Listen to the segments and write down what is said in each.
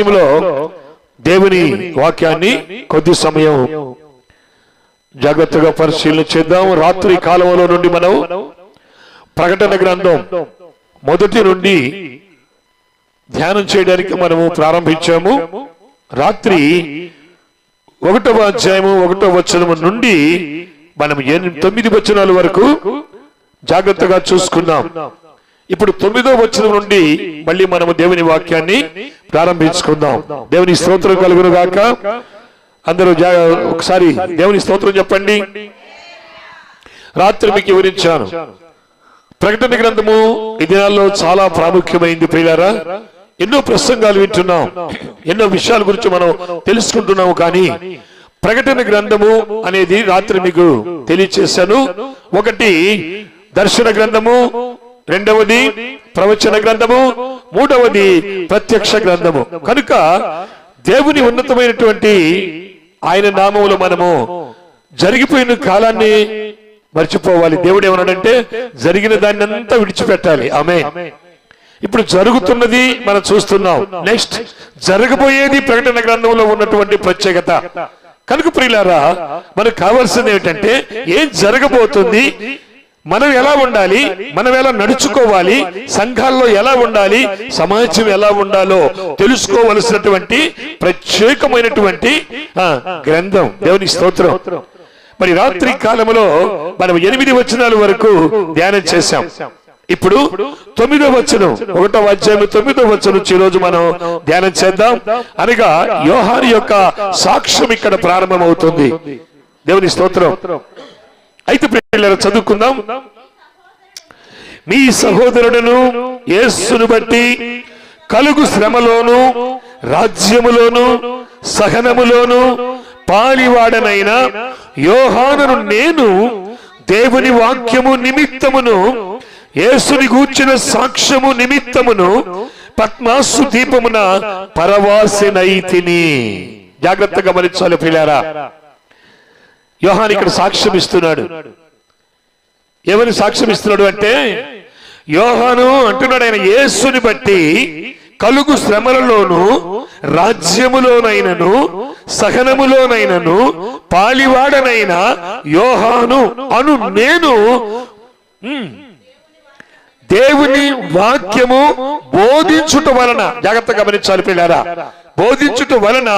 సమయంలో దేవుని వాక్యాన్ని కొద్ది సమయం జాగ్రత్తగా పరిశీలన చేద్దాం. రాత్రి కాలంలో నుండి మనం ప్రకటన గ్రంథం మొదటి నుండి ధ్యానం చేయడానికి మనము ప్రారంభించాము. రాత్రి ఒకటవ అధ్యాయము ఒకటో వచనము నుండి మనం తొమ్మిది వచనాల వరకు జాగ్రత్తగా చూసుకున్నాం ఇప్పుడు తొమ్మిదో వచనం నుండి మళ్ళీ మనము దేవుని వాక్యాన్ని ప్రారంభించుకుందాం. దేవుని స్తోత్రం కలుగును గాక అందరూ ఒకసారి దేవుని స్తోత్రం చెప్పండి. రాత్రి మీకు వివరించాను. ప్రకటన గ్రంథము ఈ దినాల్లో చాలా ప్రాముఖ్యమైంది ప్రియులారా. ఎన్నో ప్రసంగాలు వింటున్నాం. ఎన్నో విషయాల గురించి మనం తెలుసుకుంటున్నాము కానీ ప్రకటన గ్రంథము అనేది రాత్రి మీకు తెలియచేశాను. ఒకటి దర్శన గ్రంథము రెండవది ప్రవచన గ్రంథము మూడవది ప్రత్యక్ష గ్రంథము. కనుక దేవుని ఉన్నతమైనటువంటి ఆయన నామములు మనము జరిగిపోయిన కాలాన్ని మర్చిపోవాలి. దేవుడు ఏమన్నాడంటే జరిగిన దాన్ని అంతా విడిచిపెట్టాలి. ఆమె ఇప్పుడు జరుగుతున్నది మనం చూస్తున్నాం. నెక్స్ట్ జరగబోయేది ప్రకటన గ్రంథంలో ఉన్నటువంటి ప్రత్యేకత. కనుక ప్రియులారా మనకు కావాల్సింది ఏంటంటే ఏం జరగబోతుంది మనం ఎలా ఉండాలి? మనం ఎలా నడుచుకోవాలి? సంఘాల్లో ఎలా ఉండాలి? సమాజం ఎలా ఉండాలో తెలుసుకోవలసినటువంటి ప్రత్యేకమైనటువంటి గ్రంథం. దేవుని స్తోత్రం. మరి రాత్రి కాలంలో మనం ఎనిమిది వచనాల వరకు ధ్యానం చేశాం. ఇప్పుడు తొమ్మిదో వచనం ఒకటో అధ్యాయం తొమ్మిదో వచనం ఈ రోజు మనం ధ్యానం చేద్దాం. అనగా యోహాని యొక్క సాక్ష్యం ఇక్కడ ప్రారంభమవుతుంది. దేవుని స్తోత్రం. అయితే పిల్లలు చదువుకుందాం. మీ సహోదరుడును యేస్సును బట్టి కలుగు శ్రమలోను రాజ్యములోను సహనములోను పాలివాడనైన యోహానను నేను దేవుని వాక్యము నిమిత్తమును యేసుని గూర్చిన సాక్ష్యము నిమిత్తమును పద్మాసు దీపమున పరవాసినైతిని జాగ్రత్తగా గమనించాలి పిల్లారా యోహాన్ ఇక్కడ సాక్ష్యం ఇస్తున్నాడు ఎవరి సాక్ష్యం ఇస్తున్నాడు అంటే యోహాను అంటున్నాడు ఆయన యేసుని బట్టి కలుగు శ్రమలలోను రాజ్యములోనైనను సహనములోనైనను పాలివాడనైన యోహాను అను నేను దేవుని వాక్యము బోధించుట వలన జాగ్రత్త గమనించాలి పిల్లారా బోధించుట వలన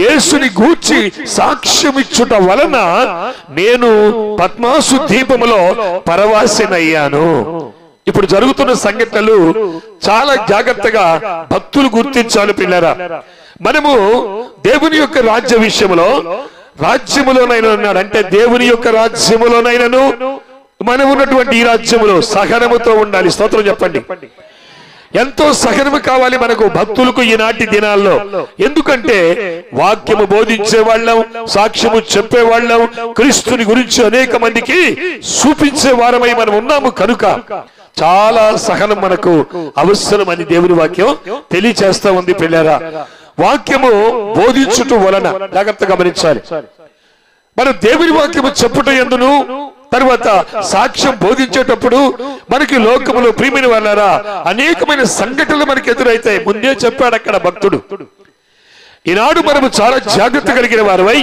యేసుని గూర్చి సాక్ష్యమిచ్చుట వలన నేను పద్మాసు దీపములో పరవాసినయ్యాను. ఇప్పుడు జరుగుతున్న సంఘటనలు చాలా జాగ్రత్తగా భక్తులు గుర్తించాలి పిల్లరా. మనము దేవుని యొక్క రాజ్య విషయంలో రాజ్యములోనైనా ఉన్నాడు అంటే దేవుని యొక్క రాజ్యములోనైనాను మనం ఉన్నటువంటి ఈ రాజ్యములో సహనముతో ఉండాలి. స్తోత్రం చెప్పండి. ఎంతో సహనము కావాలి మనకు భక్తులకు ఈనాటి దినాల్లో. ఎందుకంటే వాక్యము బోధించే వాళ్ళం సాక్ష్యము చెప్పే వాళ్ళం క్రీస్తుని గురించి అనేక మందికి చూపించే వారమై మనం ఉన్నాము కనుక చాలా సహనం మనకు అవసరమని దేవుని వాక్యం తెలియచేస్తా ఉంది పిల్లరా. వాక్యము బోధించుట వలన జాగ్రత్తగా గమనించాలి. మనం దేవుని వాక్యము చెప్పుట ఎందును? తర్వాత సాక్ష్యం బోధించేటప్పుడు మనకి లోకములో ప్రియమైన వాళ్ళారా అనేకమైన సంఘటనలు మనకి ఎదురైతాయి. ముందే చెప్పాడు అక్కడ భక్తుడు. ఈనాడు మనము చాలా జాగ్రత్త కలిగిన వారమై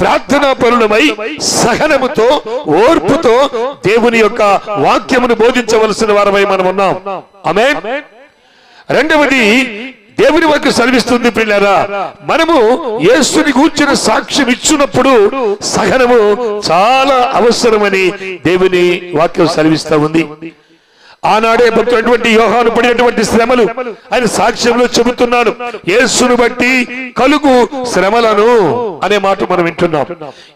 ప్రార్థనా పరులమై సహనముతో ఓర్పుతో దేవుని యొక్క వాక్యమును బోధించవలసిన వారమై మనం ఉన్నాం ఆమె రెండవది దేవుని వరకు సర్విస్తుంది పిల్లరా. మనము యేసుని కూర్చున్న సాక్ష్యం ఇచ్చినప్పుడు సహనము చాలా అవసరమని దేవుని వాక్యం సెలవిస్తా ఉంది. ఆనాడే భక్తుడటువంటి యోహాను పడినటువంటి శ్రమలు ఆయన సాక్ష్యంలో చెబుతున్నాడు యేసును బట్టి కలుగు శ్రమలను. అనే మాట మనం వింటున్నాం.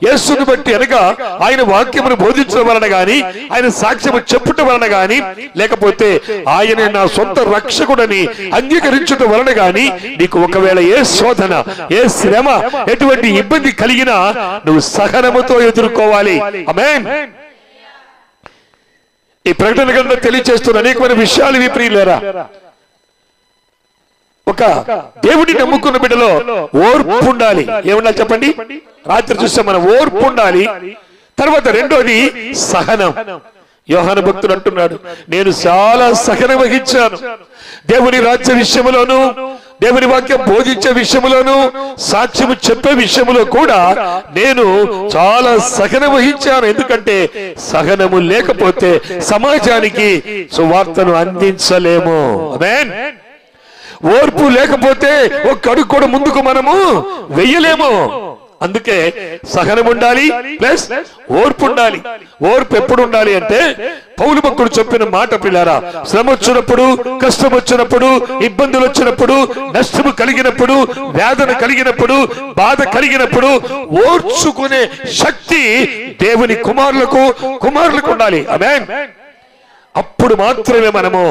యేసును బట్టి అనగా ఆయన వాక్యమును బోధించడం వలన గాని ఆయన సాక్ష్యము చెప్పుట వలన గాని లేకపోతే ఆయన నా సొంత రక్షకుడని అంగీకరించడం వలన గాని నీకు ఒకవేళ ఏ శోధన ఏ శ్రమ ఎటువంటి ఇబ్బంది కలిగినా నువ్వు సహనముతో ఎదుర్కోవాలి. ఈ ప్రకటన గ్రంథం తెలియచేస్తున్న అనేకమైన విషయాలు ఇవి ప్రియులేరా. ఒక దేవుడిని నమ్ముకున్న బిడ్డలో ఓర్పు ఉండాలి. ఏముండాలి చెప్పండి? రాత్రి చూస్తే మనం ఓర్పు ఉండాలి. తర్వాత రెండోది సహనం. యోహాను భక్తుడు అంటున్నాడు నేను చాలా సహనం వహించాను. దేవుని రాజ్య విషయంలోను దేవుని వాక్యం బోధించే విషయంలోను సాక్ష్యము చెప్పే విషయంలో కూడా నేను చాలా సహనం వహించాను. ఎందుకంటే సహనము లేకపోతే సమాజానికి సువార్తను అందించలేము. ఓర్పు లేకపోతే ఒక అడుగు కూడా ముందుకు మనము వెయ్యలేము. అందుకే సహనం ఉండాలి ప్లస్ ఓర్పు ఉండాలి. ఓర్పు ఎప్పుడు ఉండాలి అంటే పౌలు భక్తుడు చెప్పిన మాట పిల్లారా శ్రమ వచ్చినప్పుడు కష్టం వచ్చినప్పుడు ఇబ్బందులు వచ్చినప్పుడు నష్టము కలిగినప్పుడు వేదన కలిగినప్పుడు బాధ కలిగినప్పుడు ఓర్చుకునే శక్తి దేవుని కుమారులకు కుమారులకు ఉండాలి. అమే అప్పుడు మాత్రమే మనము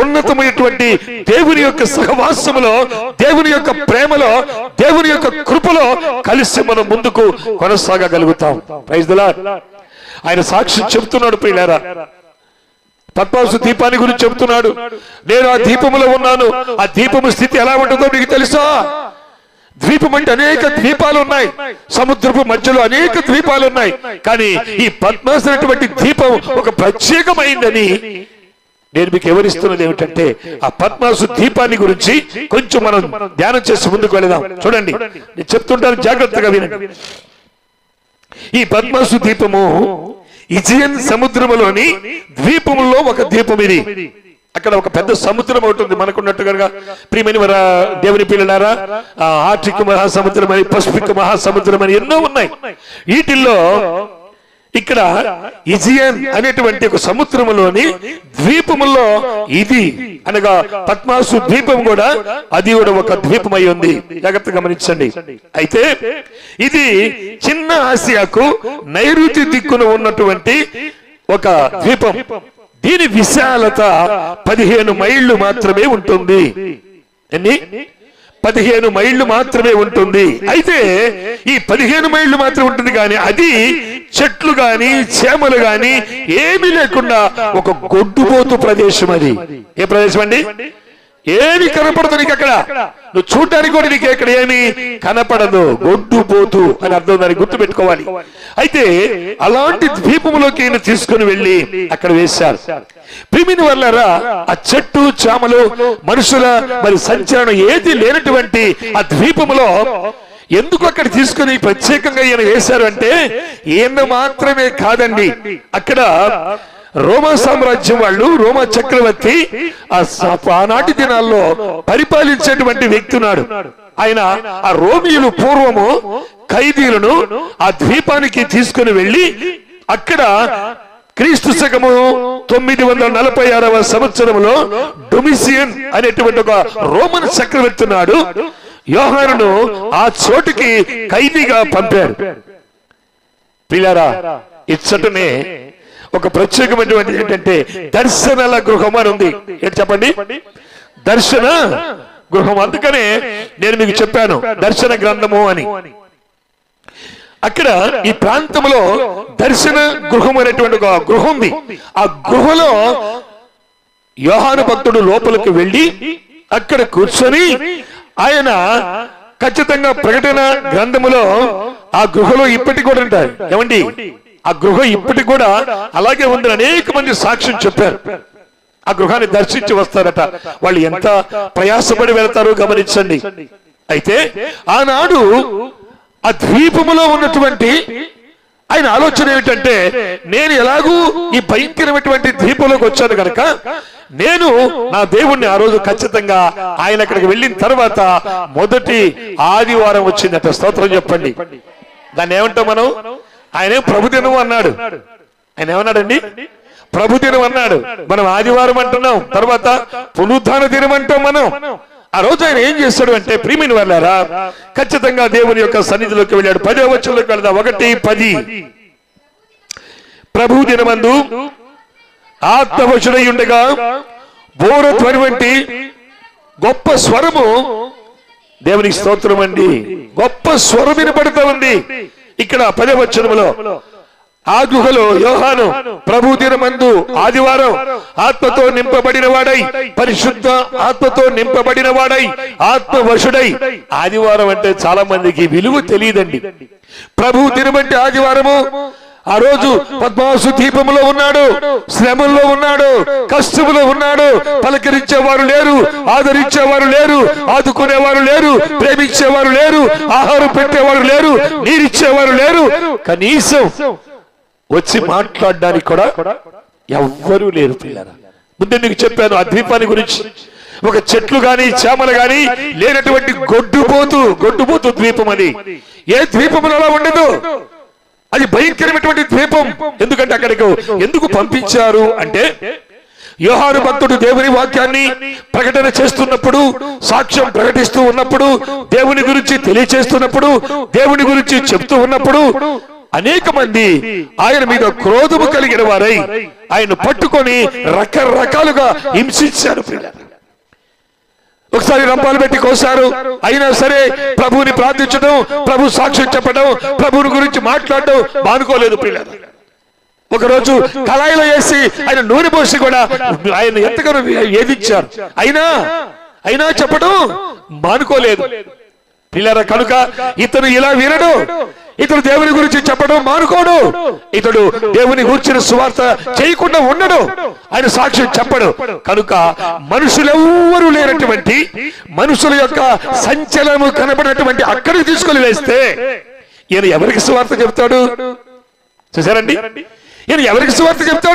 ఉన్నతమైనటువంటి దేవుని యొక్క సహవాసములో దేవుని యొక్క ప్రేమలో దేవుని యొక్క కృపలో కలిసి మనం ముందుకు కొనసాగగలుగుతాం. ప్రైజ్లా ఆయన సాక్షి చెబుతున్నాడు ప్రియులారా. పద్మాసు దీపాన్ని గురించి చెబుతున్నాడు. నేను ఆ దీపములో ఉన్నాను. ఆ దీపము స్థితి ఎలా ఉంటుందో మీకు తెలుసా? ద్వీపం అంటే అనేక ద్వీపాలు ఉన్నాయి సముద్రపు మధ్యలో అనేక ద్వీపాలు ఉన్నాయి కానీ ఈ పద్మాసు అనేటువంటి దీపం ఒక ప్రత్యేకమైందని నేను మీకు ఎవరిస్తున్నది ఏమిటంటే ఆ పద్మాసు దీపాన్ని గురించి కొంచెం మనం ధ్యానం చేసి ముందుకు వెళదాం. చూడండి. నేను చెప్తుంటాను జాగ్రత్తగా వినండి. ఈ పద్మాసు దీపము ఇజియన్ సముద్రములోని ద్వీపములో ఒక దీపం ఇది. అక్కడ ఒక పెద్ద సముద్రం ఒకటి ఉంది. మనకున్నట్టుగా ప్రియమైన మన దేవుని పిల్లలారా ఆర్టిక్ మహాసముద్రం అని పసిఫిక్ మహాసముద్రం అని ఎన్నో ఉన్నాయి. వీటిల్లో ఇక్కడ ఇజియన్ అనేటువంటి ఒక సముద్రములోని ద్వీపములో ఇది అనగా పద్మాసు ద్వీపం కూడా అది కూడా ఒక ద్వీపం అయి ఉంది. జాగ్రత్తగా గమనించండి. అయితే ఇది చిన్న ఆసియాకు నైరుతి దిక్కున ఉన్నటువంటి ఒక ద్వీపం. దీని విశాలత పదిహేను మైళ్ళు మాత్రమే ఉంటుంది. ఎన్ని? పదిహేను మైళ్ళు మాత్రమే ఉంటుంది. అయితే ఈ పదిహేను మైళ్ళు మాత్రమే ఉంటుంది కానీ అది చెట్లు గాని చేమలు గాని ఏమీ లేకుండా ఒక గొడ్డుపోతు ప్రదేశం అది. ఏ ప్రదేశం అండి? ఏమి కనపడదు నీకు అక్కడ. నువ్వు చూడడానికి కూడా నీకు ఇక్కడ ఏమి కనపడదు. గొడ్డుపోతు అని అర్థం దాన్ని గుర్తు పెట్టుకోవాలి అయితే అలాంటి ద్వీపంలోకి ఈయన తీసుకుని వెళ్ళి అక్కడ వేశారు. ప్రిమిని వల్లరా ఆ చెట్టు చామలు మనుషుల మరి సంచలనం ఏది లేనటువంటి ఆ ద్వీపములో ఎందుకు అక్కడ తీసుకుని ప్రత్యేకంగా ఈయన వేశారు అంటే ఈయన మాత్రమే కాదండి. అక్కడ రోమా సామ్రాజ్యం వాళ్ళు రోమా చక్రవర్తి ఆ ఆనాటి దినాల్లో పరిపాలించేటువంటి వ్యక్తి ఉన్నాడు. ఆయన ఆ రోమియులు పూర్వము ఖైదీలను ఆ ద్వీపానికి తీసుకుని వెళ్ళి అక్కడ క్రీస్తు శకము తొమ్మిది వందల నలభై ఆరవ సంవత్సరంలో డొమిసియన్ అనేటువంటి ఒక రోమన్ చక్రవర్తి ఉన్నాడు. యోహానును ఆ చోటుకి ఖైదీగా పంపారు. పిల్లరా ఇచ్చటనే ఒక ప్రత్యేకమైనటువంటి ఏంటంటే దర్శనాల గృహం అని ఉంది. ఏంటి చెప్పండి? దర్శన గృహం. అందుకనే నేను మీకు చెప్పాను దర్శన గ్రంథము అని. అక్కడ ఈ ప్రాంతంలో దర్శన గృహం అనేటువంటి ఒక గృహం ఉంది. ఆ గృహలో యోహాను భక్తుడు లోపలికి వెళ్ళి అక్కడ కూర్చొని ఆయన ఖచ్చితంగా ప్రకటన గ్రంథములో ఆ గృహలో ఇప్పటికి కూడా ఉంటాయి. ఏమండి? ఆ గృహ ఇప్పటికి కూడా అలాగే ఉందని అనేక మంది సాక్ష్యం చెప్పారు. ఆ గృహాన్ని దర్శించి వస్తారట. వాళ్ళు ఎంత ప్రయాసపడి వెళ్తారో గమనించండి. అయితే ఆనాడు ఆ ద్వీపములో ఉన్నటువంటి ఆయన ఆలోచన ఏమిటంటే నేను ఎలాగూ ఈ భయంకరమైనటువంటి ద్వీపంలోకి వచ్చాను కనుక నేను నా దేవుణ్ణి ఆ రోజు ఖచ్చితంగా ఆయన అక్కడికి వెళ్ళిన తర్వాత మొదటి ఆదివారం వచ్చిందట. స్తోత్రం చెప్పండి. దాన్ని ఏమంటాం మనం? ఆయన ప్రభుదినం అన్నాడు. ఆయన ఏమన్నాడండి? ప్రభుదినం అన్నాడు. మనం ఆదివారం అంటున్నాం. తర్వాత పునరుద్ధాన దినం అంటాం మనం. ఆ రోజు ఆయన ఏం చేస్తాడు అంటే ప్రియమైన వాళ్ళారా ఖచ్చితంగా దేవుని యొక్క సన్నిధిలోకి వెళ్ళాడు. పదో వచ్చంలోకి వెళ్దాం. ఒకటి పది. ప్రభు దినమందు ఆత్మవశుడై ఉండగా బోర ధ్వని వంటి గొప్ప స్వరము దేవునికి స్తోత్రం అండి గొప్ప స్వరం వినపడుతూ ఉంది. ఇక్కడ పదే పదవచనములో ఆ గుహలో యోహాను ప్రభు దినమందు ఆదివారం ఆత్మతో నింపబడిన వాడై పరిశుద్ధ ఆత్మతో నింపబడిన వాడై ఆత్మ వశుడై ఆదివారం అంటే చాలా మందికి విలువ తెలియదండి. ప్రభు దినమంటే ఆదివారము ఆ రోజు పద్మాసు దీపంలో ఉన్నాడు శ్రమంలో ఉన్నాడు కష్టంలో ఉన్నాడు. పలకరించేవారు లేరు ఆదరించేవారు లేరు ఆదుకునేవారు లేరు ప్రేమించేవారు లేరు ఆహారం పెట్టేవారు లేరు నీరిచ్చేవారు లేరు. కనీసం వచ్చి మాట్లాడడానికి కూడా ఎవ్వరూ లేరు పిల్లరా. ముందే నీకు చెప్పాను ఆ ద్వీపాన్ని గురించి. ఒక చెట్లు గాని చేమలు గాని లేనటువంటి గొడ్డుపోతు గొడ్డుపోతు ద్వీపం అది ఏ ద్వీపములు అలా ఉండదు? అది భయంకరమైనటువంటి ద్వీపం. ఎందుకంటే అక్కడికి ఎందుకు పంపించారు అంటే యోహాను భక్తుడు దేవుని వాక్యాన్ని ప్రకటన చేస్తున్నప్పుడు సాక్ష్యం ప్రకటిస్తూ ఉన్నప్పుడు దేవుని గురించి తెలియచేస్తున్నప్పుడు దేవుని గురించి చెప్తూ ఉన్నప్పుడు అనేక మంది ఆయన మీద క్రోధము కలిగిన వారై ఆయన పట్టుకొని రకరకాలుగా హింసించారు పిల్లలు ఒకసారి రంపాలు పెట్టి కోసారు. అయినా సరే ప్రభువుని ప్రార్థించడం ప్రభు సాక్ష్యం చెప్పడం ప్రభుని గురించి మాట్లాడడం బానుకోలేదు పిల్లలు ఒకరోజు కళాయిలో వేసి ఆయన నూనె పోసి కూడా ఆయన ఎంతగానో వేధించారు అయినా అయినా చెప్పడం మానుకోలేదు. పిల్లల కనుక ఇతను ఇలా వినడు. ఇతడు దేవుని గురించి చెప్పడం మానుకోడు. ఇతడు దేవుని గురించిన సువార్త చేయకుండా ఉండడు. ఆయన సాక్ష్యం చెప్పడు. కనుక మనుషులెవ్వరూ లేనటువంటి మనుషుల యొక్క సంచలనము కనబడినటువంటి అక్కడికి తీసుకొని వేస్తే ఈయన ఎవరికి సువార్త చెప్తాడు? చూసారండి ఈయన ఎవరికి సువార్త చెప్తాడు?